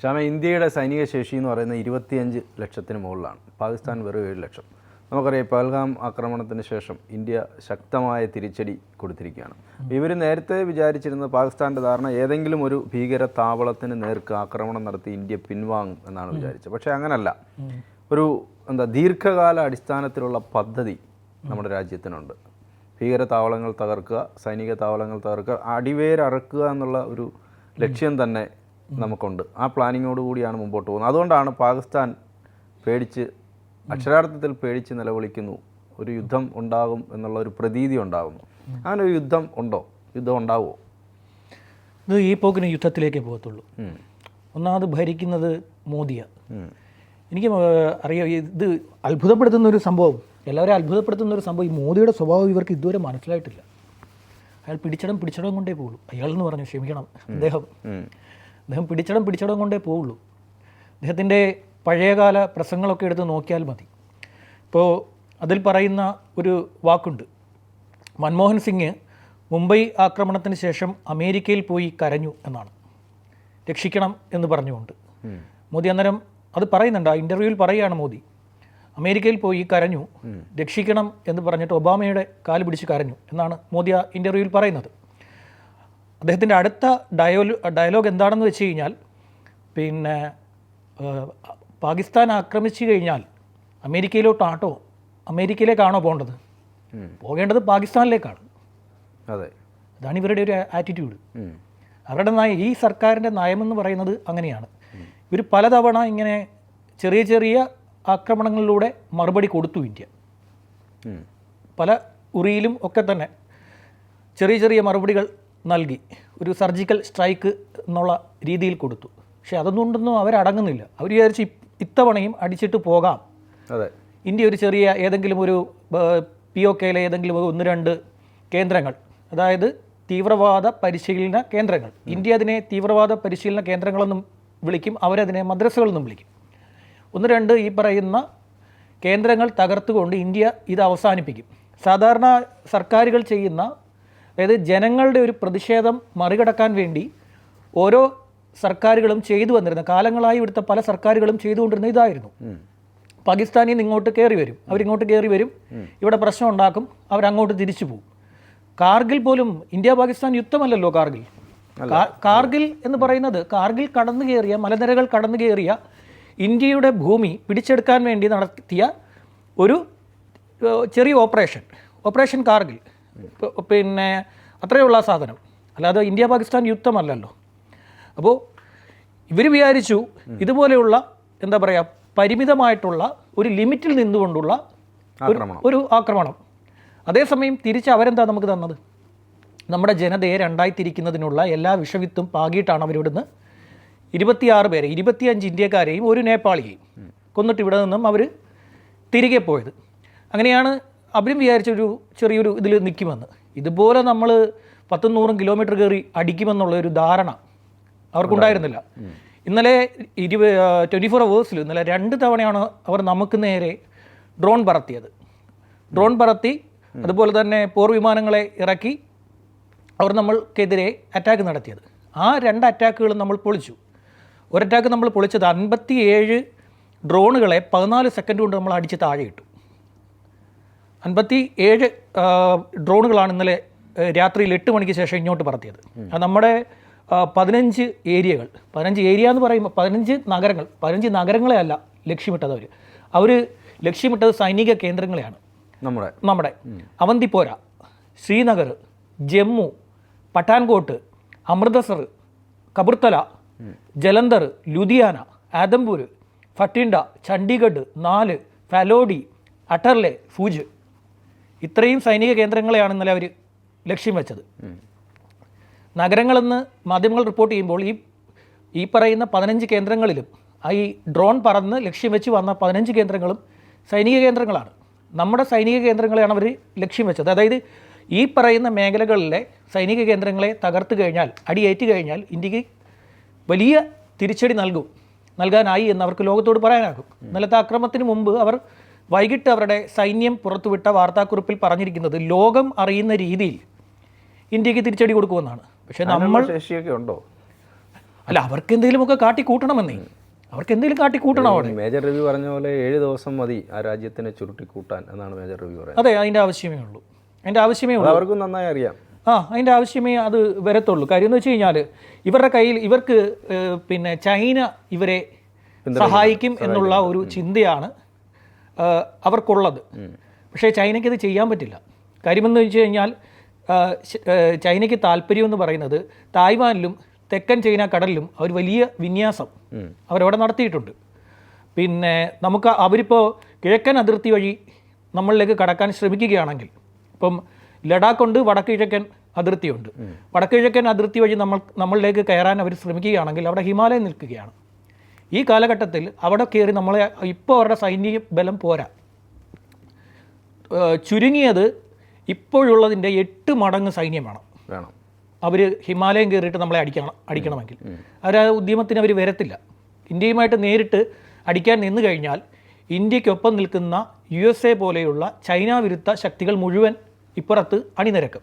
ശ്യാമ ഇന്ത്യയുടെ സൈനിക ശേഷി എന്ന് പറയുന്നത് ഇരുപത്തിയഞ്ച് ലക്ഷത്തിന് മുകളിലാണ്. പാകിസ്ഥാൻ വെറും ഏഴ് ലക്ഷം. നമുക്കറിയാം പഹൽഗാം ആക്രമണത്തിന് ശേഷം ഇന്ത്യ ശക്തമായ തിരിച്ചടി കൊടുത്തിരിക്കുകയാണ്. ഇവർ നേരത്തെ വിചാരിച്ചിരുന്ന പാകിസ്ഥാന്റെ ധാരണ ഏതെങ്കിലും ഒരു ഭീകര താവളത്തിന് നേർക്ക് ആക്രമണം നടത്തി ഇന്ത്യ പിൻവാങ്ങും എന്നാണ് വിചാരിച്ചത്. പക്ഷേ അങ്ങനല്ല. ഒരു എന്താ ദീർഘകാല അടിസ്ഥാനത്തിലുള്ള പദ്ധതി നമ്മുടെ രാജ്യത്തിനുണ്ട്. ഭീകര താവളങ്ങൾ തകർക്കുക സൈനിക താവളങ്ങൾ തകർക്കുക അടിവേരറക്കുക എന്നുള്ള ഒരു ലക്ഷ്യം തന്നെ നമുക്കുണ്ട്. ആ പ്ലാനിങ്ങോട് കൂടിയാണ് മുമ്പോട്ട് പോകുന്നത്. അതുകൊണ്ടാണ് പാകിസ്ഥാൻ പേടിച്ച് അക്ഷരാർത്ഥത്തിൽ പേടിച്ച് നിലവിളിക്കുന്നു. ഒരു യുദ്ധം ഉണ്ടാകും എന്നുള്ള ഒരു പ്രതീതി ഉണ്ടാകുന്നു. അങ്ങനെ ഒരു യുദ്ധം ഉണ്ടോ? യുദ്ധം ഉണ്ടാവുമോ ഇത് ഈ പോക്കിന് യുദ്ധത്തിലേക്കേ പോകത്തുള്ളൂ. ഒന്നാമത് ഭരിക്കുന്നത് മോദിയാണ് എനിക്ക് അറിയാം ഇത് അത്ഭുതപ്പെടുത്തുന്ന ഒരു സംഭവം. എല്ലാവരും അത്ഭുതപ്പെടുത്തുന്ന ഒരു സംഭവം. ഈ മോദിയുടെ സ്വഭാവം ഇവർക്ക് ഇതുവരെ മനസ്സിലായിട്ടില്ല. അയാൾ പിടിച്ചടം പിടിച്ചടം കൊണ്ടേ പോകുള്ളൂ. അയാൾ എന്ന് പറഞ്ഞു ക്ഷമിക്കണം. അദ്ദേഹം. അദ്ദേഹം പിടിച്ചടം പിടിച്ചടം കൊണ്ടേ പോവുള്ളൂ. അദ്ദേഹത്തിന്റെ പഴയകാല പ്രസംഗങ്ങളൊക്കെ എടുത്ത് നോക്കിയാൽ മതി. ഇപ്പോൾ അതിൽ പറയുന്ന ഒരു വാക്കുണ്ട്. മൻമോഹൻ സിംഗ് മുംബൈ ആക്രമണത്തിന് ശേഷം അമേരിക്കയിൽ പോയി കരഞ്ഞു എന്നാണ്. രക്ഷിക്കണം എന്ന് പറഞ്ഞുകൊണ്ട്. മോദി അന്നേരം അത് പറയുന്നുണ്ട്. ആ ഇന്റർവ്യൂവിൽ പറയുകയാണ് മോദി. അമേരിക്കയിൽ പോയി കരഞ്ഞു. രക്ഷിക്കണം എന്ന് പറഞ്ഞിട്ട് ഒബാമയുടെ കാൽ പിടിച്ച് കരഞ്ഞു എന്നാണ് മോദി ആ ഇന്റർവ്യൂവിൽ പറയുന്നത്. അദ്ദേഹത്തിന്റെ അടുത്ത ഡയലോ ഡയലോഗ് എന്താണെന്ന് വെച്ച് കഴിഞ്ഞാൽ പിന്നെ പാകിസ്ഥാൻ ആക്രമിച്ചു കഴിഞ്ഞാൽ അമേരിക്കയിലോട്ടാട്ടോ അമേരിക്കയിലേക്കാണോ പോകേണ്ടത്. പോകേണ്ടത് പാകിസ്ഥാനിലേക്കാണ്. അതെ. അതാണ് ഇവരുടെ ഒരു ആറ്റിറ്റ്യൂഡ്. അവരുടെ നയം ഈ സർക്കാരിന്റെ നയമെന്ന് പറയുന്നത് അങ്ങനെയാണ്. ഇവർ പലതവണ ഇങ്ങനെ ചെറിയ ചെറിയ ആക്രമണങ്ങളിലൂടെ മറുപടി കൊടുത്തു ഇന്ത്യ. പല ഉറിയിലും ഒക്കെ തന്നെ ചെറിയ ചെറിയ മറുപടികൾ നൽകി. ഒരു സർജിക്കൽ സ്ട്രൈക്ക് എന്നുള്ള രീതിയിൽ കൊടുത്തു. പക്ഷേ അതൊന്നും കൊണ്ടൊന്നും അവരടങ്ങുന്നില്ല. അവർ വിചാരിച്ച് ഇത്തവണയും അടിച്ചിട്ട് പോകാം. അതെ. ഇന്ത്യ ഒരു ചെറിയ ഏതെങ്കിലും ഒരു പി ഒ കെയിലെ ഏതെങ്കിലും ഒരു ഒന്ന് രണ്ട് കേന്ദ്രങ്ങൾ അതായത് തീവ്രവാദ പരിശീലന കേന്ദ്രങ്ങൾ. ഇന്ത്യ അതിനെ തീവ്രവാദ പരിശീലന കേന്ദ്രങ്ങളെന്നും വിളിക്കും. അവരതിനെ മദ്രസകളെന്നും വിളിക്കും. ഒന്ന് രണ്ട് ഈ പറയുന്ന കേന്ദ്രങ്ങൾ തകർത്തുകൊണ്ട് ഇന്ത്യ ഇത് അവസാനിപ്പിക്കും. സാധാരണ സർക്കാരുകൾ ചെയ്യുന്ന അതായത് ജനങ്ങളുടെ ഒരു പ്രതിഷേധം മറികടക്കാൻ വേണ്ടി ഓരോ സർക്കാരുകളും ചെയ്തു വന്നിരുന്ന. കാലങ്ങളായി ഇവിടുത്തെ പല സർക്കാരുകളും ചെയ്തുകൊണ്ടിരുന്ന ഇതായിരുന്നു. പാകിസ്ഥാനിൽ നിന്ന് ഇങ്ങോട്ട് കയറി വരും. അവരിങ്ങോട്ട് കയറി വരും. ഇവിടെ പ്രശ്നം ഉണ്ടാക്കും. അവരങ്ങോട്ട് തിരിച്ചു പോകും. കാർഗിൽ പോലും ഇന്ത്യ പാകിസ്ഥാൻ യുദ്ധമല്ലല്ലോ കാർഗിൽ. കാർഗിൽ എന്ന് പറയുന്നത് കാർഗിൽ കടന്നു കയറിയ മലനിരകൾ കടന്നു കയറിയ ഇന്ത്യയുടെ ഭൂമി പിടിച്ചെടുക്കാൻ വേണ്ടി നടത്തിയ ഒരു ചെറിയ ഓപ്പറേഷൻ. ഓപ്പറേഷൻ കാർഗിൽ. പിന്നെ അത്രയുള്ള സാധനം. അല്ലാതെ ഇന്ത്യ പാകിസ്ഥാൻ യുദ്ധമല്ലല്ലോ. അപ്പോൾ ഇവർ വിചാരിച്ചു ഇതുപോലെയുള്ള എന്താ പറയുക പരിമിതമായിട്ടുള്ള ഒരു ലിമിറ്റിൽ നിന്നുകൊണ്ടുള്ള ഒരു- ആക്രമണം. ഒരു ആക്രമണം. അതേസമയം തിരിച്ച് അവരെന്താ നമുക്ക് തന്നത്? നമ്മുടെ ജനതയെ രണ്ടായി തിരിക്കുന്നതിനുള്ള എല്ലാ വിഷവിത്തും പാകിയിട്ടാണ് അവരിവിടുന്ന് ഇരുപത്തിയാറ് പേരെ ഇരുപത്തിയഞ്ച് ഇന്ത്യക്കാരെയും ഒരു നേപ്പാളിയെയും കൊന്നിട്ട് ഇവിടെ നിന്നും അവർ തിരികെ പോയത്. അങ്ങനെയാണ് അവരും വിചാരിച്ചൊരു ചെറിയൊരു ഇതിൽ നിൽക്കുമെന്ന് ഇതുപോലെ നമ്മൾ പത്തും നൂറും കിലോമീറ്റർ കയറി അടിക്കുമെന്നുള്ള ഒരു ധാരണ അവർക്കുണ്ടായിരുന്നില്ല. ഇന്നലെ ഇരുപ ട്വന്റി ഫോർ അവേഴ്സിൽ ഇന്നലെ രണ്ട് തവണയാണ് അവർ നമുക്ക് നേരെ ഡ്രോൺ പറത്തിയത്. ഡ്രോൺ പറത്തി അതുപോലെ തന്നെ പോർ വിമാനങ്ങളെ ഇറക്കി അവർ നമ്മൾക്കെതിരെ അറ്റാക്ക് നടത്തിയത്. ആ രണ്ട് അറ്റാക്കുകളും നമ്മൾ പൊളിച്ചു. ഒരു അറ്റാക്ക് നമ്മൾ പൊളിച്ചത് അൻപത്തി ഏഴ് ഡ്രോണുകളെ പതിനാല് സെക്കൻഡ് കൊണ്ട് നമ്മൾ അടിച്ച് താഴെ ഇട്ടു അൻപത്തി ഏഴ് ഡ്രോണുകളാണ് ഇന്നലെ രാത്രിയിൽ എട്ട് മണിക്ക് ശേഷം ഇങ്ങോട്ട് പറത്തിയത്. നമ്മുടെ പതിനഞ്ച് ഏരിയകൾ പതിനഞ്ച് ഏരിയ എന്ന് പറയുമ്പോൾ പതിനഞ്ച് നഗരങ്ങൾ പതിനഞ്ച് നഗരങ്ങളെ അല്ല ലക്ഷ്യമിട്ടത് അവർ അവർ ലക്ഷ്യമിട്ടത് സൈനിക കേന്ദ്രങ്ങളെയാണ്. നമ്മുടെ. നമ്മുടെ. അവന്തിപ്പോര ശ്രീനഗർ ജമ്മു പട്ടാൻകോട്ട് അമൃതസർ കബുർത്തല ജലന്ധർ ലുധിയാന ആദംപൂർ ഫട്ടിൻഡ ചണ്ഡീഗഡ് നാല് ഫലോഡി അട്ടർലെ ഫൂജ്. ഇത്രയും സൈനിക കേന്ദ്രങ്ങളെയാണ് ഇന്നലെ അവർ ലക്ഷ്യം വെച്ചത്. നഗരങ്ങളെന്ന് മാധ്യമങ്ങൾ റിപ്പോർട്ട് ചെയ്യുമ്പോൾ ഈ ഈ പറയുന്ന പതിനഞ്ച് കേന്ദ്രങ്ങളിലും ഈ ഡ്രോൺ പറന്ന് ലക്ഷ്യം വെച്ച് വന്ന പതിനഞ്ച് കേന്ദ്രങ്ങളും സൈനിക കേന്ദ്രങ്ങളാണ്. നമ്മുടെ സൈനിക കേന്ദ്രങ്ങളെയാണ് അവർ ലക്ഷ്യം വെച്ചത്. അതായത് ഈ പറയുന്ന മേഖലകളിലെ സൈനിക കേന്ദ്രങ്ങളെ തകർത്ത് കഴിഞ്ഞാൽ അടിയേറ്റ് കഴിഞ്ഞാൽ ഇന്ത്യയ്ക്ക് വലിയ തിരിച്ചടി നൽകും നൽകാനായി എന്ന് അവർക്ക് ലോകത്തോട് പറയാനാകും. ഇന്നലത്തെ അക്രമത്തിന് മുമ്പ് അവർ വൈകിട്ട് അവരുടെ സൈന്യം പുറത്തുവിട്ട വാർത്താക്കുറിപ്പിൽ പറഞ്ഞിരിക്കുന്നത് ലോകം അറിയുന്ന രീതിയിൽ ഇന്ത്യയ്ക്ക് തിരിച്ചടി കൊടുക്കുമെന്നാണ്. പക്ഷേ നമ്മൾ ശേഷിയൊക്കെ ഉണ്ടോ? അല്ല അവർക്ക് എന്തെങ്കിലുമൊക്കെ കാട്ടി കൂട്ടണമെന്നേ അവർക്ക് എന്തെങ്കിലും കാട്ടി കൂട്ടണം അവിടെ മേജർ രവി പറഞ്ഞ പോലെ ഏഴ് ദിവസം മതി ആ രാജ്യത്തിനെ ചുരുട്ടിക്കൂട്ടാൻ എന്നാണ് മേജർ രവി പറയുന്നത്. അതെ അതിന്റെ ആവശ്യമേ ഉള്ളൂ. അതിന്റെ ആവശ്യമേ ഉള്ളൂ. അവർക്കും നന്നായി അറിയാം. ആ അതിന്റെ ആവശ്യമേ അത് വരത്തുള്ളൂ. കാര്യം എന്ന് വെച്ച് കഴിഞ്ഞാൽ ഇവരുടെ കയ്യിൽ ഇവർക്ക് പിന്നെ ചൈന ഇവരെ സഹായിക്കും. എന്നുള്ള ഒരു ചിന്തയാണ് അവർക്കുള്ളത്. പക്ഷേ ചൈനയ്ക്ക് ഇത് ചെയ്യാൻ പറ്റില്ല. കാര്യമെന്ന് വെച്ച് കഴിഞ്ഞാൽ ചൈനയ്ക്ക് താല്പര്യം എന്ന് പറയുന്നത് തായ്വാനിലും തെക്കൻ ചൈന കടലിലും അവർ വലിയ വിന്യാസം അവരവിടെ നടത്തിയിട്ടുണ്ട്. പിന്നെ നമുക്ക് അവരിപ്പോൾ കിഴക്കൻ അതിർത്തി വഴി നമ്മളിലേക്ക് കടക്കാൻ ശ്രമിക്കുകയാണെങ്കിൽ ഇപ്പം ലഡാക്ക് ഉണ്ട് വടക്ക് കിഴക്കൻ അതിർത്തിയുണ്ട് വടക്ക് കിഴക്കൻ അതിർത്തി വഴി നമ്മൾ നമ്മളിലേക്ക് കയറാൻ അവർ ശ്രമിക്കുകയാണെങ്കിൽ അവിടെ ഹിമാലയം നിൽക്കുകയാണ്. ഈ കാലഘട്ടത്തിൽ അവിടെ കയറി നമ്മളെ ഇപ്പോൾ അവരുടെ സൈനിക ബലം പോരാ. ചുരുങ്ങിയത് ഇപ്പോഴുള്ളതിന്റെ എട്ട് മടങ്ങ് സൈന്യം വേണം. വേണം. അവർ ഹിമാലയം കയറിയിട്ട് നമ്മളെ അടിക്കണം അടിക്കണമെങ്കിൽ. അവർ ആ ഉദ്യമത്തിന് അവർ വരത്തില്ല. ഇന്ത്യയുമായിട്ട് നേരിട്ട് അടിക്കാൻ നിന്നു കഴിഞ്ഞാൽ ഇന്ത്യക്കൊപ്പം നിൽക്കുന്ന യു എസ് എ പോലെയുള്ള ചൈന വിരുദ്ധ ശക്തികൾ മുഴുവൻ ഇപ്പുറത്ത് അണിനിരക്കും.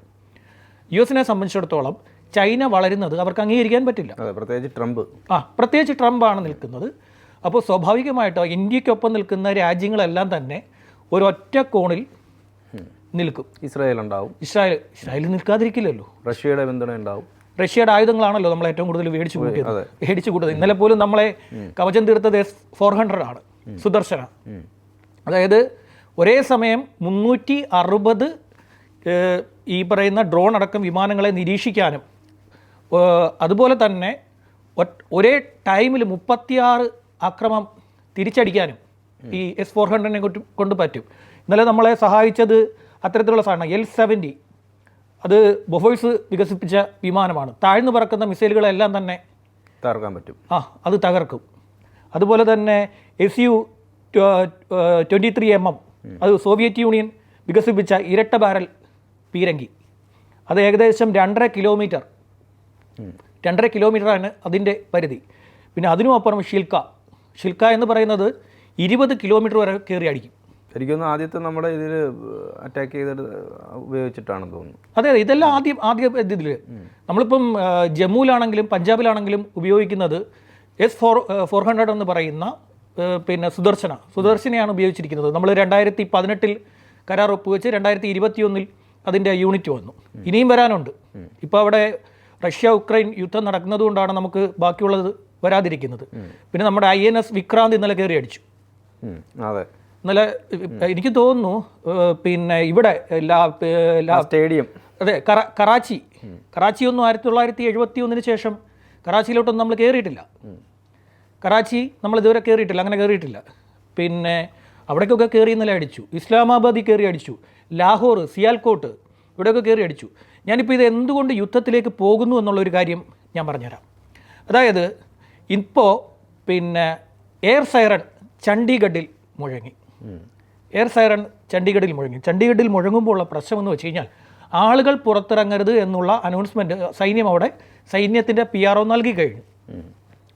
യു എസിനെ സംബന്ധിച്ചിടത്തോളം ചൈന വളരുന്നത് അവർക്ക് അംഗീകരിക്കാൻ പറ്റില്ല. പ്രത്യേകിച്ച് ട്രംപ്. ആ പ്രത്യേകിച്ച് ട്രംപാണ് നിൽക്കുന്നത്. അപ്പോൾ സ്വാഭാവികമായിട്ടോ ഇന്ത്യക്കൊപ്പം നിൽക്കുന്ന രാജ്യങ്ങളെല്ലാം തന്നെ ഒരൊറ്റ കോണിൽ നിൽക്കും. ഇസ്രായേൽ ഉണ്ടാവും ഇസ്രായേൽ ഇസ്രായേൽ നിൽക്കാതിരിക്കില്ലല്ലോ. റഷ്യയുടെ പിന്തുണ ഉണ്ടാവും റഷ്യയുടെ ആയുധങ്ങളാണല്ലോ നമ്മൾ ഏറ്റവും കൂടുതൽ മേടിച്ചു കൂട്ടിയത്. മേടിച്ചു കൂട്ടത് ഇന്നലെ പോലും നമ്മളെ കവചം തീർത്തത് എസ് ഫോർ ഹൺഡ്രഡ് ആണ് സുദർശന അതായത് ഒരേ സമയം മുന്നൂറ്റി അറുപത് ഈ പറയുന്ന ഡ്രോൺ അടക്കം വിമാനങ്ങളെ നിരീക്ഷിക്കാനും അതുപോലെ തന്നെ ഒരേ ടൈമിൽ മുപ്പത്തിയാറ് അക്രമം തിരിച്ചടിക്കാനും ഈ എസ് ഫോർ ഹൺഡ്രഡിനെ കൊണ്ട് പറ്റും. ഇന്നലെ നമ്മളെ സഹായിച്ചത് അത്തരത്തിലുള്ള സാധനം എൽ സെവന്റി. അത് ബൊഫോഴ്സ് വികസിപ്പിച്ച വിമാനമാണ്. താഴ്ന്നു പറക്കുന്ന മിസൈലുകളെല്ലാം തന്നെ തകർക്കാൻ പറ്റും. ആ അത് തകർക്കും. അതുപോലെ തന്നെ S U twenty three M M. അത് സോവിയറ്റ് യൂണിയൻ വികസിപ്പിച്ച ഇരട്ട ബാരൽ പീരങ്കി. അത് ഏകദേശം രണ്ടര കിലോമീറ്റർ രണ്ടര കിലോമീറ്ററാണ് അതിന്റെ പരിധി. പിന്നെ അതിനും അപ്പുറം ഷിൽക്ക ഷിൽക്ക എന്ന് പറയുന്നത് ഇരുപത് കിലോമീറ്റർ വരെ കയറി അടിക്കും ശരിക്കും ആദ്യത്തെ നമ്മുടെ ഇതിൽ അറ്റാക്ക് ചെയ്തിട്ട് ഉപയോഗിച്ചിട്ടാണെന്ന് തോന്നുന്നു. അതെ അതെ ഇതെല്ലാം ആദ്യം ആദ്യ ഇതിൽ നമ്മളിപ്പം ജമ്മുവിലാണെങ്കിലും പഞ്ചാബിലാണെങ്കിലും ഉപയോഗിക്കുന്നത് എസ് ഫോർ ഫോർ ഹൺഡ്രഡ് എന്ന് പറയുന്ന പിന്നെ സുദർശന. സുദർശനയാണ് ഉപയോഗിച്ചിരിക്കുന്നത്. നമ്മൾ രണ്ടായിരത്തി പതിനെട്ടിൽ കരാർ ഒപ്പുവെച്ച് രണ്ടായിരത്തി ഇരുപത്തിയൊന്നിൽ അതിന്റെ യൂണിറ്റ് വന്നു. ഇനിയും വരാനുണ്ട്. ഇപ്പോൾ അവിടെ റഷ്യ ഉക്രൈൻ യുദ്ധം നടക്കുന്നതുകൊണ്ടാണ് നമുക്ക് ബാക്കിയുള്ളത് വരാതിരിക്കുന്നത്. പിന്നെ നമ്മുടെ ഐ എൻ എസ് വിക്രാന്ത് ഇന്നലെ കയറി അടിച്ചു. അതെ. ഇന്നലെ എനിക്ക് തോന്നുന്നു പിന്നെ ഇവിടെ സ്റ്റേഡിയം. അതെ കറാച്ചി. കറാച്ചി ഒന്നും ആയിരത്തി തൊള്ളായിരത്തി എഴുപത്തി ഒന്നിന് ശേഷം കറാച്ചിയിലോട്ടൊന്നും നമ്മൾ കയറിയിട്ടില്ല. കറാച്ചി നമ്മൾ ഇതുവരെ കയറിയിട്ടില്ല അങ്ങനെ കയറിയിട്ടില്ല. പിന്നെ അവിടേക്കൊക്കെ കയറി ഇന്നലെ അടിച്ചു. ഇസ്ലാമാബാദിൽ കയറി അടിച്ചു. ലാഹോർ സിയാൽകോട്ട് ഇവിടെയൊക്കെ കയറി അടിച്ചു. ഞാനിപ്പോൾ ഇത് എന്തുകൊണ്ട് യുദ്ധത്തിലേക്ക് പോകുന്നു എന്നുള്ളൊരു കാര്യം ഞാൻ പറഞ്ഞുതരാം. അതായത് ഇപ്പോൾ പിന്നെ എയർ സൈറൺ ചണ്ഡീഗഡിൽ മുഴങ്ങി. എയർ സൈറൺ ചണ്ഡീഗഡിൽ മുഴങ്ങി. ചണ്ഡീഗഡിൽ മുഴങ്ങുമ്പോൾ ഉള്ള പ്രശ്നം എന്ന് വെച്ച് കഴിഞ്ഞാൽ ആളുകൾ പുറത്തിറങ്ങരുത് എന്നുള്ള അനൗൺസ്മെന്റ് സൈന്യം അവിടെ സൈന്യത്തിന്റെ പി ആർ ഒ നൽകി കഴിഞ്ഞു.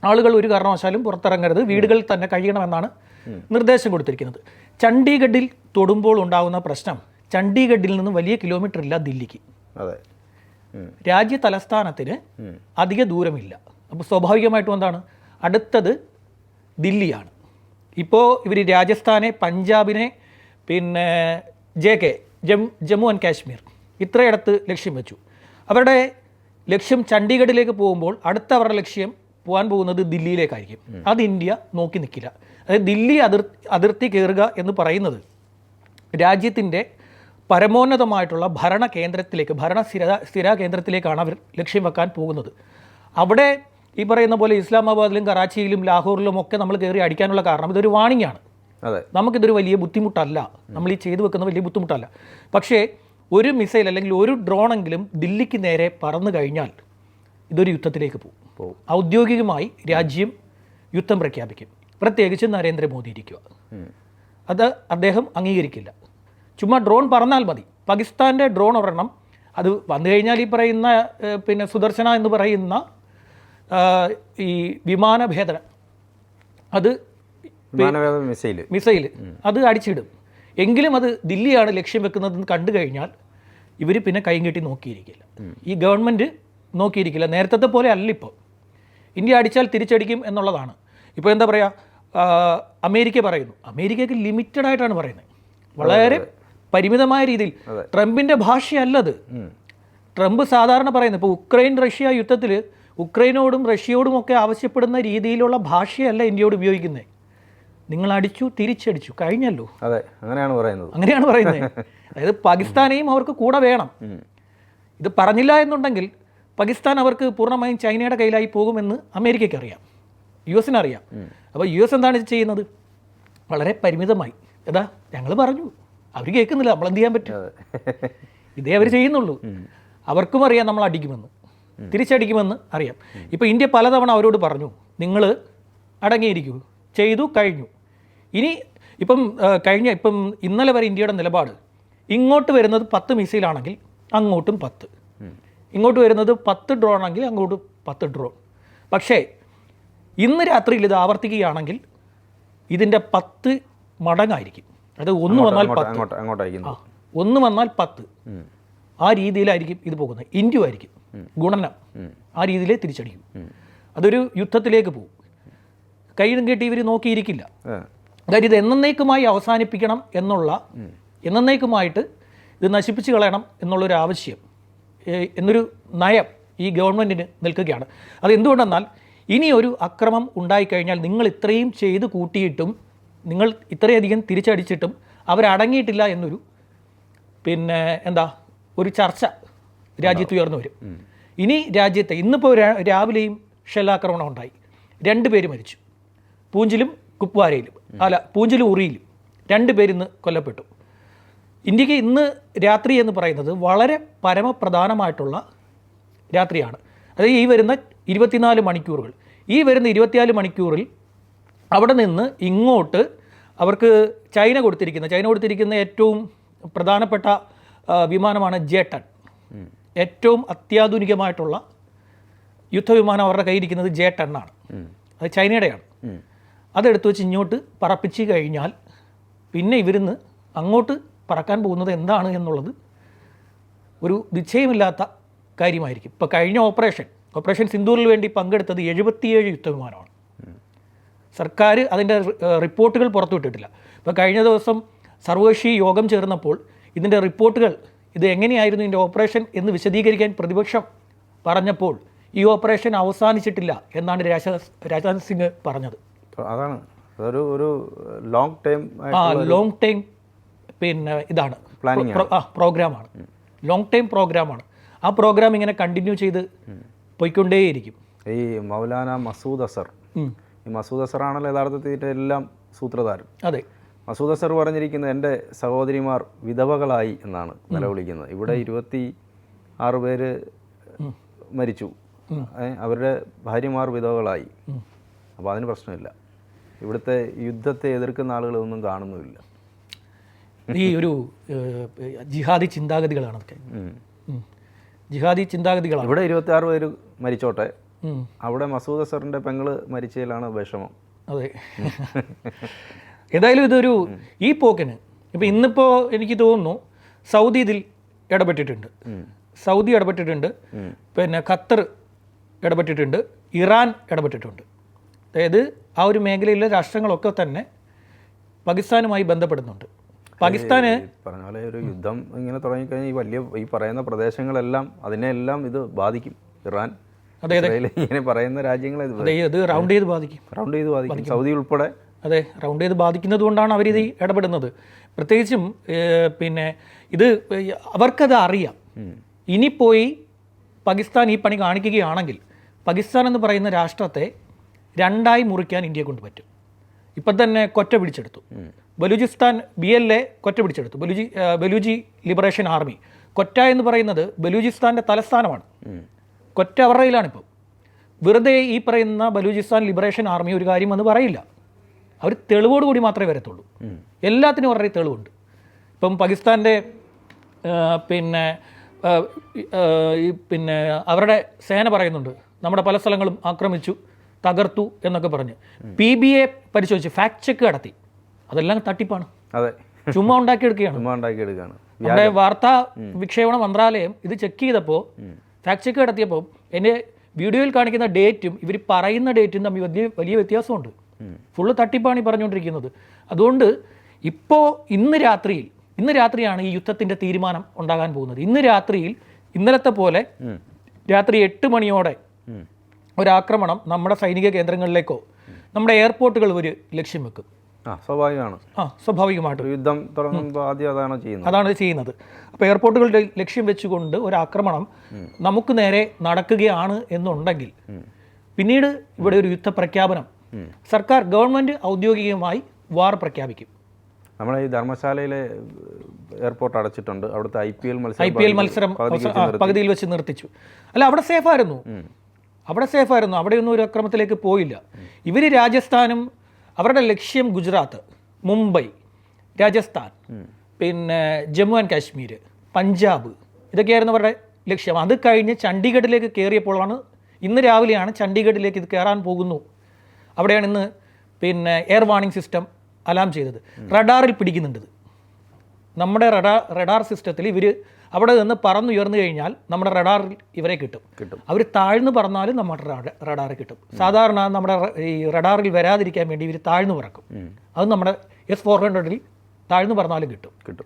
ആളുകൾ ഒരു കാരണവശാലും പുറത്തിറങ്ങരുത് വീടുകളിൽ തന്നെ കഴിയണമെന്നാണ് നിർദ്ദേശം കൊടുത്തിരിക്കുന്നത്. ചണ്ഡീഗഡിൽ തൊടുമ്പോൾ ഉണ്ടാകുന്ന പ്രശ്നം ചണ്ഡീഗഡിൽ നിന്ന് വലിയ കിലോമീറ്റർ ഇല്ല ദില്ലിക്ക്. അതെ. രാജ്യ തലസ്ഥാനത്തിന് അധിക ദൂരമില്ല. അപ്പോൾ സ്വാഭാവികമായിട്ടും എന്താണ്? അടുത്തത് ദില്ലിയാണ്. ഇപ്പോൾ ഇവർ രാജസ്ഥാനെ പഞ്ചാബിനെ പിന്നെ ജെ കെ ജം ജമ്മു ആൻഡ് കാശ്മീർ ഇത്രയിടത്ത് ലക്ഷ്യം വെച്ചു. അവരുടെ ലക്ഷ്യം ചണ്ഡീഗഡിലേക്ക് പോകുമ്പോൾ അടുത്ത അവരുടെ ലക്ഷ്യം പോകാൻ പോകുന്നത് ദില്ലിയിലേക്കായിരിക്കും. അത് ഇന്ത്യ നോക്കി നിൽക്കില്ല അതായത് ദില്ലി അതിർ അതിർത്തി കയറുക എന്ന് പറയുന്നത് രാജ്യത്തിന്റെ പരമോന്നതമായിട്ടുള്ള ഭരണ കേന്ദ്രത്തിലേക്ക് ഭരണ സ്ഥിര സ്ഥിര കേന്ദ്രത്തിലേക്കാണ് അവർ ലക്ഷ്യം വെക്കാൻ പോകുന്നത്. അവിടെ ഈ പറയുന്ന പോലെ ഇസ്ലാമാബാദിലും കറാച്ചിയിലും ലാഹോറിലും ഒക്കെ നമ്മൾ കയറി അടിക്കാനുള്ള കാരണം ഇതൊരു വാണിംഗ് ആണ്. അതെ. നമുക്കിതൊരു വലിയ ബുദ്ധിമുട്ടല്ല. നമ്മൾ ഈ ചെയ്തു വെക്കുന്ന വലിയ ബുദ്ധിമുട്ടല്ല. പക്ഷേ ഒരു മിസൈൽ അല്ലെങ്കിൽ ഒരു ഡ്രോണെങ്കിലും ദില്ലിക്ക് നേരെ പറന്നു കഴിഞ്ഞാൽ ഇതൊരു യുദ്ധത്തിലേക്ക് പോകും. ഔദ്യോഗികമായി രാജ്യം യുദ്ധം പ്രഖ്യാപിക്കും. പ്രത്യേകിച്ച് നരേന്ദ്രമോദി ഇരിക്കുക. അത് അദ്ദേഹം അംഗീകരിക്കില്ല. ചുമ്മാ ഡ്രോൺ പറന്നാൽ മതി. പാകിസ്ഥാന്റെ ഡ്രോൺ ഒരെണ്ണം. അത് വന്നു കഴിഞ്ഞാൽ ഈ പറയുന്ന പിന്നെ സുദർശന എന്ന് പറയുന്ന ഈ വിമാന ഭേദന. അത് മിസൈൽ മിസൈൽ. മിസൈൽ അത് അടിച്ചിടും. എങ്കിലും അത് ദില്ലിയാണ് ലക്ഷ്യം വെക്കുന്നതെന്ന് കണ്ടു കഴിഞ്ഞാൽ ഇവർ പിന്നെ കൈ കെട്ടി നോക്കിയിരിക്കില്ല. ഈ ഗവൺമെന്റ് നോക്കിയിരിക്കില്ല. നേരത്തെ പോലെ അല്ല ഇപ്പോൾ. ഇന്ത്യ അടിച്ചാൽ തിരിച്ചടിക്കും എന്നുള്ളതാണ്. ഇപ്പോൾ എന്താ പറയുക അമേരിക്ക പറയുന്നു. അമേരിക്കയ്ക്ക് ലിമിറ്റഡ് ആയിട്ടാണ് പറയുന്നത്. വളരെ പരിമിതമായ രീതിയിൽ ട്രംപിന്റെ ഭാഷയല്ലത്. ട്രംപ് സാധാരണ പറയുന്നത് ഇപ്പോൾ ഉക്രൈൻ റഷ്യ യുദ്ധത്തിൽ ഉക്രൈനോടും റഷ്യയോടും ഒക്കെ ആവശ്യപ്പെടുന്ന രീതിയിലുള്ള ഭാഷയല്ല ഇന്ത്യയോട് ഉപയോഗിക്കുന്നത്. നിങ്ങൾ അടിച്ചു തിരിച്ചടിച്ചു കഴിഞ്ഞല്ലോ. അതെ അങ്ങനെയാണ് പറയുന്നത്. അങ്ങനെയാണ് പറയുന്നത്. അതായത് പാകിസ്ഥാനെയും അവർക്ക് കൂടെ വേണം. ഇത് പറഞ്ഞില്ല എന്നുണ്ടെങ്കിൽ പാകിസ്ഥാൻ അവർക്ക് പൂർണമായും ചൈനയുടെ കയ്യിലായി പോകുമെന്ന് അമേരിക്കയ്ക്ക് അറിയാം. യു എസിന് അറിയാം. അപ്പോൾ യു എസ് എന്താണ് ഇത് ചെയ്യുന്നത്? വളരെ പരിമിതമായി. ഏതാ ഞങ്ങൾ പറഞ്ഞു. അവർ കേൾക്കുന്നില്ല നമ്മൾ എന്ത് ചെയ്യാൻ പറ്റും? ഇതേ അവർ ചെയ്യുന്നുള്ളൂ. അവർക്കും അറിയാം നമ്മൾ അടിക്കുമെന്ന്. തിരിച്ചടിക്കുമെന്ന് അറിയാം. ഇപ്പോൾ ഇന്ത്യ പലതവണ അവരോട് പറഞ്ഞു നിങ്ങൾ അടങ്ങിയിരിക്കൂ. ചെയ്തു കഴിഞ്ഞു. ഇനി ഇപ്പം കഴിഞ്ഞ ഇപ്പം ഇന്നലെ വരെ ഇന്ത്യയുടെ നിലപാട് ഇങ്ങോട്ട് വരുന്നത് പത്ത് മിസൈലാണെങ്കിൽ അങ്ങോട്ടും പത്ത്. ഇങ്ങോട്ട് വരുന്നത് പത്ത് ഡ്രോൺ ആണെങ്കിൽ അങ്ങോട്ട് പത്ത് ഡ്രോൺ. പക്ഷേ ഇന്ന് രാത്രിയിൽ ഇത് ആവർത്തിക്കുകയാണെങ്കിൽ ഇതിന്റെ പത്ത് മടങ്ങായിരിക്കും. അത് ഒന്ന് വന്നാൽ അങ്ങോട്ട് അങ്ങോട്ട് അയക്കുന്നു ഒന്ന് വന്നാൽ പത്ത്. ആ രീതിയിലായിരിക്കും ഇത് പോകുന്നത്. ഇന്ത്യ ആയിരിക്കും. ഗുണനം. ആ രീതിയിലേ തിരിച്ചടിക്കും. അതൊരു യുദ്ധത്തിലേക്ക് പോകും. കൈയും കെട്ടി ഇവർ നോക്കിയിരിക്കില്ല. അതായത് ഇത് എന്നേക്കുമായി അവസാനിപ്പിക്കണം എന്നുള്ള എന്നേക്കുമായിട്ട് ഇത് നശിപ്പിച്ച് കളയണം എന്നുള്ളൊരു ആവശ്യം എന്നൊരു നയം ഈ ഗവൺമെന്റിന് നിൽക്കുകയാണ്. അത് എന്തുകൊണ്ടെന്നാൽ ഇനി ഒരു അക്രമം ഉണ്ടായിക്കഴിഞ്ഞാൽ നിങ്ങൾ ഇത്രയും ചെയ്ത് കൂട്ടിയിട്ടും നിങ്ങൾ ഇത്രയധികം തിരിച്ചടിച്ചിട്ടും അവരടങ്ങിയിട്ടില്ല എന്നൊരു പിന്നെ എന്താ ഒരു ചർച്ച രാജ്യത്ത് ഉയർന്നു വരും. ഇനി രാജ്യത്തെ ഇന്നിപ്പോൾ രാവിലെയും ഷെല്ലാക്രമണം ഉണ്ടായി. രണ്ട് പേര് മരിച്ചു. പൂഞ്ചിലും കുപ്വാരയിലും. അല്ല പൂഞ്ചിലും ഉറിയിലും. രണ്ട് പേരിന്ന് കൊല്ലപ്പെട്ടു. ഇന്ത്യയ്ക്ക് ഇന്ന് രാത്രി എന്ന് പറയുന്നത് വളരെ പരമപ്രധാനമായിട്ടുള്ള രാത്രിയാണ്. അതായത് ഈ വരുന്ന ഇരുപത്തിനാല് മണിക്കൂറുകൾ. ഈ വരുന്ന ഇരുപത്തിനാല് മണിക്കൂറിൽ അവിടെ നിന്ന് ഇങ്ങോട്ട് അവർക്ക് ചൈന കൊടുത്തിരിക്കുന്ന ചൈന കൊടുത്തിരിക്കുന്ന ഏറ്റവും പ്രധാനപ്പെട്ട വിമാനമാണ് ജേട്ടൺ ഏറ്റവും അത്യാധുനികമായിട്ടുള്ള യുദ്ധവിമാനം അവരുടെ കയ്യിരിക്കുന്നത് ജേട്ടണ്ണാണ് അത് ചൈനയുടെയാണ്. അതെടുത്ത് വെച്ച് ഇങ്ങോട്ട് പറപ്പിച്ച് കഴിഞ്ഞാൽ പിന്നെ ഇവരിന്ന് അങ്ങോട്ട് പറക്കാൻ പോകുന്നത് എന്താണ് എന്നുള്ളത് ഒരു നിശ്ചയമില്ലാത്ത കാര്യമായിരിക്കും. ഇപ്പോൾ കഴിഞ്ഞ ഓപ്പറേഷൻ ഓപ്പറേഷൻ സിന്ദൂറിൽ വേണ്ടി പങ്കെടുത്തത് എഴുപത്തിയേഴ് യുദ്ധവിമാനമാണ്. സർക്കാർ അതിന്റെ റിപ്പോർട്ടുകൾ പുറത്തുവിട്ടിട്ടില്ല. ഇപ്പോൾ കഴിഞ്ഞ ദിവസം സർവകക്ഷി യോഗം ചേർന്നപ്പോൾ ഇതിന്റെ റിപ്പോർട്ടുകൾ ഇത് എങ്ങനെയായിരുന്നു ഇതിന്റെ ഓപ്പറേഷൻ എന്ന് വിശദീകരിക്കാൻ പ്രതിപക്ഷം പറഞ്ഞപ്പോൾ ഈ ഓപ്പറേഷൻ അവസാനിച്ചിട്ടില്ല എന്നാണ് രാജ രാജ്നാഥ് സിംഗ് പറഞ്ഞത്. അതാണ്. അതൊരു ഒരു ലോങ് ടൈം ലോങ് ടൈം പിന്നെ ഇതാണ്. പ്രോഗ്രാമാണ് ലോങ് ടൈം പ്രോഗ്രാമാണ് ആ പ്രോഗ്രാം ഇങ്ങനെ കണ്ടിന്യൂ ചെയ്ത് പോയിക്കൊണ്ടേയിരിക്കും. ഈ മൗലാന മസൂദ് അസർ. ഈ മസൂദ് അസർ ആണല്ലോ യഥാർത്ഥത്തിൽ എല്ലാം സൂത്രധാരൻ. അതെ. മസൂദ് അസർ പറഞ്ഞിരിക്കുന്നത് എന്റെ സഹോദരിമാർ വിധവകളായി എന്നാണ് നിലവിളിക്കുന്നത്. ഇവിടെ ഇരുപത്തി ആറ് പേര് മരിച്ചു. അവരുടെ ഭാര്യമാർ വിധവകളായി. അപ്പോൾ അതിന് പ്രശ്നമില്ല. ഇവിടുത്തെ യുദ്ധത്തെ എതിർക്കുന്ന ആളുകളൊന്നും കാണുന്നുമില്ല. ഈ ഒരു ജിഹാദി ചിന്താഗതികളാണ് അതൊക്കെ. ജിഹാദി ചിന്താഗതികളാണ്. ഇവിടെ ഇരുപത്തി ആറ് പേര് മരിച്ചോട്ടെ. അവിടെ മസൂദ് അസറിന്റെ പെങ്ങൾ മരിച്ചതിലാണ് വിഷമം. അതെ. ഏതായാലും ഇതൊരു ഈ പോക്കിന് ഇപ്പം ഇന്നിപ്പോ എനിക്ക് തോന്നുന്നു സൗദി ഇതിൽ ഇടപെട്ടിട്ടുണ്ട്. സൗദി ഇടപെട്ടിട്ടുണ്ട്. പിന്നെ ഖത്തർ ഇടപെട്ടിട്ടുണ്ട്. ഇറാൻ ഇടപെട്ടിട്ടുണ്ട്. അതായത് ആ ഒരു മേഖലയിലെ രാഷ്ട്രങ്ങളൊക്കെ തന്നെ പാകിസ്ഥാനുമായി ബന്ധപ്പെടുന്നുണ്ട്. പാകിസ്ഥാന് പറഞ്ഞാലേ പറഞ്ഞ പോലെ ഒരു യുദ്ധം ഇങ്ങനെ തുടങ്ങിക്കഴിഞ്ഞാൽ ഈ വലിയ ഈ പറയുന്ന പ്രദേശങ്ങളെല്ലാം അതിനെല്ലാം ഇത് ബാധിക്കും. ഇറാൻ അതെ, അതെ. ഇങ്ങനെ പറയുന്ന രാജ്യങ്ങളെ അതെ റൗണ്ട് ചെയ്ത് ബാധിക്കും. റൗണ്ട് ചെയ്ത് ബാധിക്കും. സൗദി ഉൾപ്പെടെ. അതെ റൗണ്ട് ചെയ്ത് ബാധിക്കുന്നത് കൊണ്ടാണ് അവരിത് ഇടപെടുന്നത്. പ്രത്യേകിച്ചും പിന്നെ ഇത് അവർക്കത് അറിയാം. ഇനി പോയി പാകിസ്ഥാൻ ഈ പണി കാണിക്കുകയാണെങ്കിൽ പാകിസ്ഥാൻ എന്ന് പറയുന്ന രാഷ്ട്രത്തെ രണ്ടായി മുറിക്കാൻ ഇന്ത്യയെ കൊണ്ട് പറ്റും. ഇപ്പം തന്നെ കൊറ്റ പിടിച്ചെടുത്തു. Balochistan B L A Quetta പിടിച്ചെടുത്തു. Balochi Balochi liberation army. കൊറ്റ എന്ന് പറയുന്നത് ബലൂചിസ്ഥാന്റെ തലസ്ഥാനമാണ്. കൊറ്റ അവരുടെ കയ്യിലാണിപ്പോൾ വെറുതെ ഈ പറയുന്ന ബലൂചിസ്ഥാൻ ലിബറേഷൻ ആർമി ഒരു കാര്യം എന്ന് പറയില്ല. അവർ തെളിവോട് കൂടി മാത്രമേ വരത്തുള്ളൂ. എല്ലാത്തിനും അവരുടെ തെളിവുണ്ട്. ഇപ്പം പാകിസ്ഥാന്റെ പിന്നെ പിന്നെ അവരുടെ സേന പറയുന്നുണ്ട് നമ്മുടെ പല സ്ഥലങ്ങളും ആക്രമിച്ചു തകർത്തു എന്നൊക്കെ പറഞ്ഞ്. പി ബി എ പരിശോധിച്ച് ഫാക്ട് ചെക്ക് നടത്തി. അതെല്ലാം തട്ടിപ്പാണ്. അതെ. ചുമ്മാ ഉണ്ടാക്കിയെടുക്കുകയാണ്. ചുമ്മാ ഉണ്ടാക്കിയെടുക്കുകയാണ്. നമ്മുടെ വാർത്താ വിക്ഷേപണ മന്ത്രാലയം ഇത് ചെക്ക് ചെയ്തപ്പോൾ ഫാക്ട് ചെക്ക് നടത്തിയപ്പോൾ എന്റെ വീഡിയോയിൽ കാണിക്കുന്ന ഡേറ്റും ഇവർ പറയുന്ന ഡേറ്റും തമ്മിൽ വലിയ വലിയ വ്യത്യാസമുണ്ട്. ഫുള്ള് തട്ടിപ്പാണ് ഈ പറഞ്ഞുകൊണ്ടിരിക്കുന്നത്. അതുകൊണ്ട് ഇപ്പോൾ ഇന്ന് രാത്രിയിൽ ഇന്ന് രാത്രിയാണ് ഈ യുദ്ധത്തിന്റെ തീരുമാനം ഉണ്ടാകാൻ പോകുന്നത്. ഇന്ന് രാത്രിയിൽ ഇന്നലത്തെ പോലെ രാത്രി എട്ട് മണിയോടെ. ഒരാക്രമണം നമ്മുടെ സൈനിക കേന്ദ്രങ്ങളിലേക്കോ നമ്മുടെ എയർപോർട്ടുകൾ ഒരു ലക്ഷ്യം വെക്കും. സ്വാഭാവികമാണ്. ആ സ്വാഭാവികമായിട്ട്. യുദ്ധം തുടങ്ങുമ്പോൾ ആദ്യം അതാണ് ചെയ്യുന്നത്. അതാണ് ചെയ്യുന്നത്. അപ്പോൾ എയർപോർട്ടുകളുടെ ലക്ഷ്യം വെച്ചുകൊണ്ട് ഒരു ആക്രമണം നമുക്ക് നേരെ നടക്കുകയാണ് എന്നുണ്ടെങ്കിൽ പിന്നീട് ഇവിടെ ഒരു യുദ്ധ പ്രഖ്യാപനം സർക്കാർ ഗവൺമെന്റ് ഔദ്യോഗികമായി വാർ പ്രഖ്യാപിക്കും. നമ്മളെ ഈ ധർമ്മശാലയിലെ എയർപോർട്ട് അടച്ചിട്ടുണ്ട്. അവിടുത്തെ ഐ പി എൽ മത്സരം ഐ പി എൽ മത്സരം പകുതിയിൽ വെച്ച് നിർത്തിച്ചു. അല്ല അവിടെ സേഫായിരുന്നു. അവിടെ സേഫായിരുന്നു. അവിടെയൊന്നും ഒരു അക്രമത്തിലേക്ക് പോയില്ല. ഇവർ രാജസ്ഥാനും അവരുടെ ലക്ഷ്യം ഗുജറാത്ത് മുംബൈ രാജസ്ഥാൻ പിന്നെ ജമ്മു ആൻഡ് കാശ്മീർ പഞ്ചാബ് ഇതൊക്കെയായിരുന്നു അവരുടെ ലക്ഷ്യം. അത് കഴിഞ്ഞ് ചണ്ഡീഗഡിലേക്ക് കയറിയപ്പോഴാണ് ഇന്ന് രാവിലെയാണ് ചണ്ഡീഗഡിലേക്ക് ഇത് കയറാൻ പോകുന്നു. അവിടെയാണ് ഇന്ന് പിന്നെ എയർ വാണിംഗ് സിസ്റ്റം അലാം ചെയ്തത്. റഡാറിൽ പിടിക്കുന്നുണ്ട്. നമ്മുടെ റഡാർ റഡാർ സിസ്റ്റത്തിൽ ഇവർ അവിടെ നിന്ന് പറന്നുയർന്നു കഴിഞ്ഞാൽ നമ്മുടെ റഡാറിൽ ഇവരെ കിട്ടും. കിട്ടും. അവർ താഴ്ന്നു പറന്നാലും നമ്മുടെ റഡ- റഡാറിൽ കിട്ടും. സാധാരണ നമ്മുടെ ഈ റഡാറിൽ വരാതിരിക്കാൻ വേണ്ടി ഇവർ താഴ്ന്നു പറക്കും. അത് നമ്മുടെ എസ് ഫോർ ഹൺഡ്രഡിൽ താഴ്ന്നു പറന്നാലും കിട്ടും. കിട്ടും.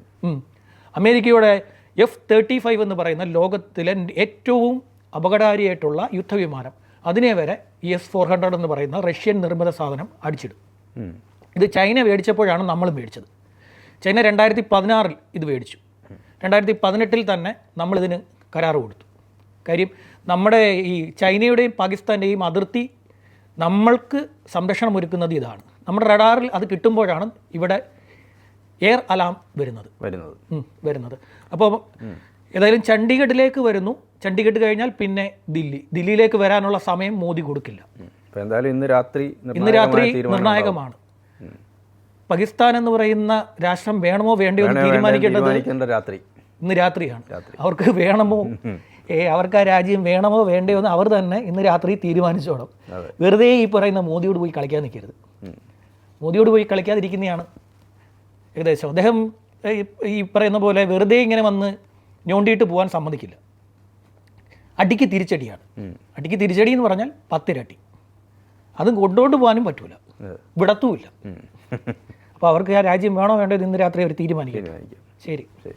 അമേരിക്കയുടെ എഫ് തേർട്ടി ഫൈവ് എന്ന് പറയുന്ന ലോകത്തിലെ ഏറ്റവും അപകടകാരിയായിട്ടുള്ള യുദ്ധവിമാനം അതിനെ വരെ ഈ എസ് ഫോർ ഹൺഡ്രഡ് എന്ന് പറയുന്ന റഷ്യൻ നിർമ്മിത സാധനം അടിച്ചിടും. ഇത് ചൈന മേടിച്ചപ്പോഴാണ് നമ്മൾ മേടിച്ചത്. ചൈന രണ്ടായിരത്തി പതിനാറിൽ ഇത് മേടിച്ചു. രണ്ടായിരത്തി പതിനെട്ടിൽ തന്നെ നമ്മളിതിന് കരാർ കൊടുത്തു. കാര്യം നമ്മുടെ ഈ ചൈനയുടെയും പാകിസ്ഥാന്റെയും അതിർത്തി നമ്മൾക്ക് സംരക്ഷണം ഒരുക്കുന്നത് ഇതാണ്. നമ്മുടെ റഡാറിൽ അത് കിട്ടുമ്പോഴാണ് ഇവിടെ എയർ അലാം വരുന്നത്. വരുന്നത്. വരുന്നത്. അപ്പോൾ ഏതായാലും ചണ്ഡീഗഡിലേക്ക് വരുന്നു. ചണ്ഡീഗഡ് കഴിഞ്ഞാൽ പിന്നെ ദില്ലി. ദില്ലിയിലേക്ക് വരാനുള്ള സമയം മോദി കൊടുക്കില്ല. എന്തായാലും ഇന്ന് രാത്രി ഇന്ന് രാത്രി നിർണായകമാണ്. പാകിസ്ഥാൻ എന്ന് പറയുന്ന രാഷ്ട്രം വേണമോ വേണ്ടയോ എന്ന് തീരുമാനിക്കേണ്ടത് തീരുമാനിക്കേണ്ട രാത്രി. ഇന്ന് രാത്രിയാണ്. അവർക്ക് വേണമോ? ഏ അവർക്ക് ആ രാജ്യം വേണമോ? വേണ്ടയോ എന്ന് അവർ തന്നെ ഇന്ന് രാത്രി തീരുമാനിച്ചോളും. വെറുതെ ഈ പറയുന്ന മോദിയോട് പോയി കളിക്കാൻ നിൽക്കരുത്. മോദിയോട് പോയി കളിക്കാതിരിക്കുന്നതാണ് ഏകദേശം. അദ്ദേഹം ഈ- പറയുന്ന പോലെ വെറുതെ ഇങ്ങനെ വന്ന് ഞോണ്ടിയിട്ട് പോകാൻ സമ്മതിക്കില്ല. അടിക്ക് തിരിച്ചടിയാണ്. അടിക്ക് തിരിച്ചടി എന്ന് പറഞ്ഞാൽ പത്തിരട്ടി. അത് കൊണ്ടുകൊണ്ട് പോകാനും പറ്റൂല. ഇവിടത്തുമില്ല വിടത്തുമില്ല. അപ്പോൾ അവർക്ക് ആ രാജ്യം വേണോ വേണ്ടോ ഇന്ന് രാത്രി അവർ തീരുമാനിക്കും. ശരി. ശരി.